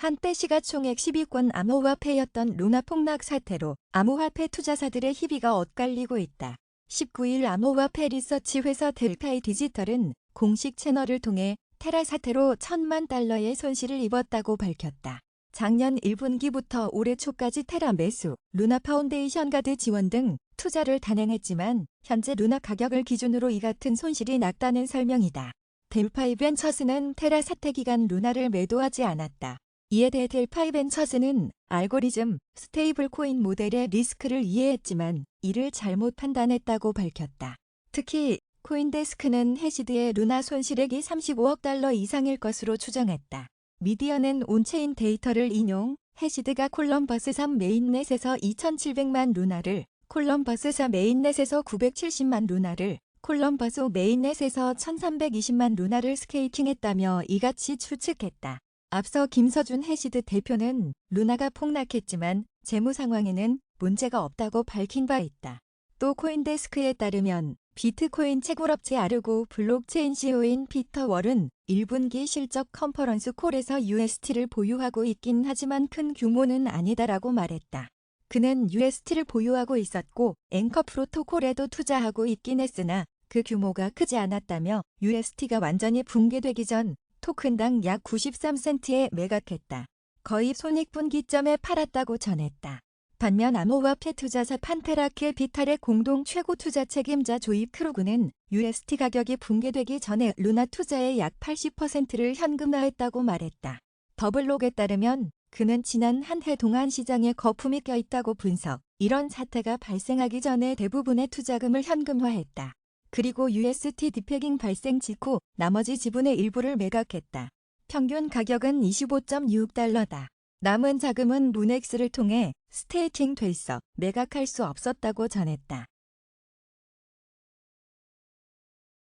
한때 시가총액 10위권 암호화폐였던 루나 폭락 사태로 암호화폐 투자사들의 희비가 엇갈리고 있다. 19일 암호화폐 리서치 회사 델파이 디지털은 공식 채널을 통해 테라 사태로 천만 달러의 손실을 입었다고 밝혔다. 작년 1분기부터 올해 초까지 테라 매수, 루나 파운데이션 가드 지원 등 투자를 단행했지만 현재 루나 가격을 기준으로 이 같은 손실이 났다는 설명이다. 델파이 벤처스는 테라 사태 기간 루나를 매도하지 않았다. 이에 대해 델파이 벤처스는 알고리즘, 스테이블 코인 모델의 리스크를 이해했지만 이를 잘못 판단했다고 밝혔다. 특히 코인데스크는 해시드의 루나 손실액이 35억 달러 이상일 것으로 추정했다. 미디어는 온체인 데이터를 인용, 해시드가 콜럼버스 3 메인넷에서 2,700만 루나를, 콜럼버스 4 메인넷에서 970만 루나를, 콜럼버스 5 메인넷에서 1,320만 루나를 스케이킹했다며 이같이 추측했다. 앞서 김서준 해시드 대표는 루나가 폭락했지만 재무 상황에는 문제가 없다고 밝힌 바 있다. 또 코인데스크에 따르면 비트코인 채굴업체 아르고 블록체인 CEO인 피터 월은 1분기 실적 컨퍼런스 콜에서 UST를 보유하고 있긴 하지만 큰 규모는 아니다라고 말했다. 그는 UST를 보유하고 있었고 앵커 프로토콜에도 투자하고 있긴 했으나 그 규모가 크지 않았다며 UST가 완전히 붕괴되기 전 토큰당 약 93센트에 매각했다. 거의 손익분기점에 팔았다고 전했다. 반면 암호화폐 투자사 판테라케 비탈의 공동 최고 투자 책임자 조입 크루그는 UST 가격이 붕괴되기 전에 루나 투자의 약 80%를 현금화했다고 말했다. 더블록에 따르면 그는 지난 한 해 동안 시장에 거품이 껴있다고 분석, 이런 사태가 발생하기 전에 대부분의 투자금을 현금화했다. 그리고 UST 디패깅 발생 직후 나머지 지분의 일부를 매각했다. 평균 가격은 25.6달러다. 남은 자금은 문엑스를 통해 스테이킹 돼 있어 매각할 수 없었다고 전했다.